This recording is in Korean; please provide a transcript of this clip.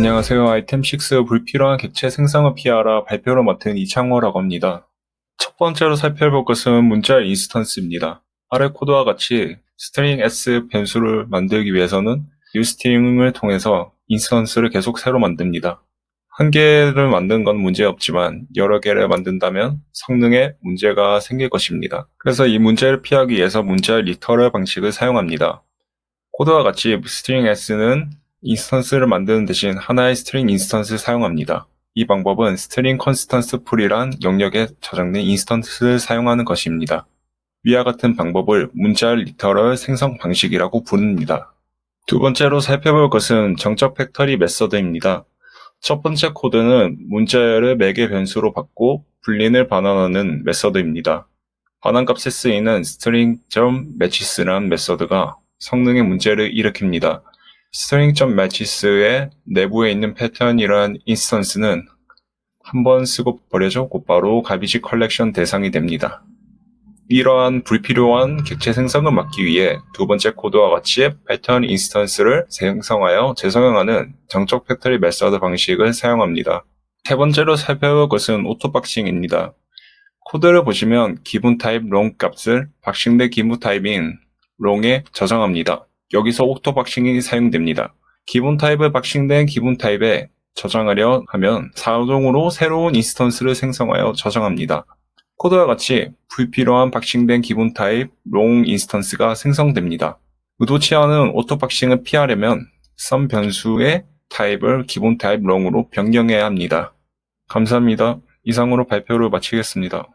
안녕하세요. 아이템 6 불필요한 객체 생성을 피하라 발표를 맡은 이창호라고 합니다. 첫 번째로 살펴볼 것은 문자 인스턴스입니다. 아래 코드와 같이 스트링 s 변수를 만들기 위해서는 uString을 통해서 인스턴스를 계속 새로 만듭니다. 한 개를 만든 건 문제없지만 여러 개를 만든다면 성능에 문제가 생길 것입니다. 그래서 이 문제를 피하기 위해서 문자 리터럴 방식을 사용합니다. 코드와 같이 스트링 s는 인스턴스를 만드는 대신 하나의 스트링 인스턴스를 사용합니다. 이 방법은 스트링 컨스턴스 풀이란 영역에 저장된 인스턴스를 사용하는 것입니다. 위와 같은 방법을 문자 리터럴 생성 방식이라고 부릅니다. 두 번째로 살펴볼 것은 정적 팩터리 메서드입니다. 첫 번째 코드는 문자열을 매개 변수로 받고 불린을 반환하는 메서드입니다. 반환값에 쓰이는 string.matches라는 메서드가 성능에 문제를 일으킵니다. string.matches의 내부에 있는 패턴이란 인스턴스는 한 번 쓰고 버려져 곧바로 가비지 컬렉션 대상이 됩니다. 이러한 불필요한 객체 생성을 막기 위해 두 번째 코드와 같이 패턴 인스턴스를 생성하여 재성형하는 정적 팩토리 메서드 방식을 사용합니다. 세 번째로 살펴볼 것은 오토박싱입니다. 코드를 보시면 기본 타입 롱 값을 박싱된 기본 타입인 롱에 저장합니다. 여기서 오토박싱이 사용됩니다. 기본 타입을 박싱된 기본 타입에 저장하려 하면 자동으로 새로운 인스턴스를 생성하여 저장합니다. 코드와 같이 불필요한 박싱된 기본 타입 롱 인스턴스가 생성됩니다. 의도치 않은 오토 박싱을 피하려면 썸 변수의 타입을 기본 타입 롱으로 변경해야 합니다. 감사합니다. 이상으로 발표를 마치겠습니다.